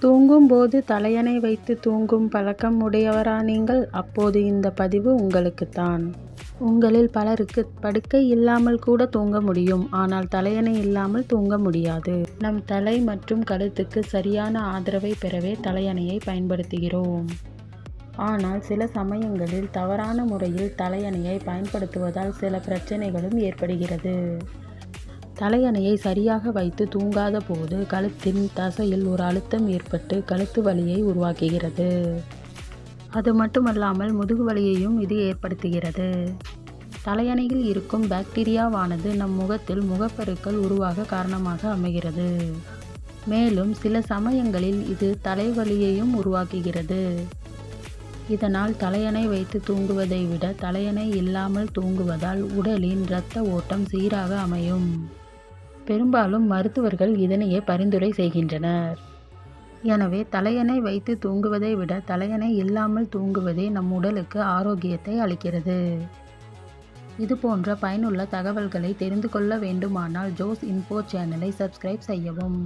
தூங்கும்போது தலையணை வைத்து தூங்கும் பழக்கம் உடையவரா நீங்கள்? அப்போது இந்த பதிவு உங்களுக்குத்தான். உங்களில் பலருக்கு படுக்கை இல்லாமல் கூட தூங்க முடியும். ஆனால் தலையணை இல்லாமல் தூங்க முடியாது. நம் தலை மற்றும் கழுத்துக்கு சரியான ஆதரவை பெறவே தலையணையை பயன்படுத்துகிறோம். ஆனால் சில சமயங்களில் தவறான முறையில் தலையணையை பயன்படுத்துவதால் சில பிரச்சனைகளும் ஏற்படுகிறது. தலையணையை சரியாக வைத்து தூங்காத போது கழுத்தின் தசையில் ஒரு அழுத்தம் ஏற்பட்டு கழுத்து வலியை உருவாக்குகிறது. அது மட்டுமல்லாமல் முதுகு வலியையும் இது ஏற்படுத்துகிறது. தலையணையில் இருக்கும் பாக்டீரியாவானது நம் முகத்தில் முகப்பருக்கள் உருவாக காரணமாக அமைகிறது. மேலும் சில சமயங்களில் இது தலைவலியையும் உருவாக்குகிறது. இதனால் தலையணை வைத்து தூங்குவதை விட தலையணை இல்லாமல் தூங்குவதால் உடலின் இரத்த ஓட்டம் சீராக அமையும். பெரும்பாலும் மருத்துவர்கள் இதனையே பரிந்துரை செய்கின்றனர். எனவே தலையணை வைத்து தூங்குவதை விட தலையணை இல்லாமல் தூங்குவதே நம் உடலுக்கு ஆரோக்கியத்தை அளிக்கிறது. இது போன்ற பயனுள்ள தகவல்களை தெரிந்து கொள்ள வேண்டுமானால் ஜோஸ் இன்ஃபோ சேனலை சப்ஸ்கிரைப் செய்யவும்.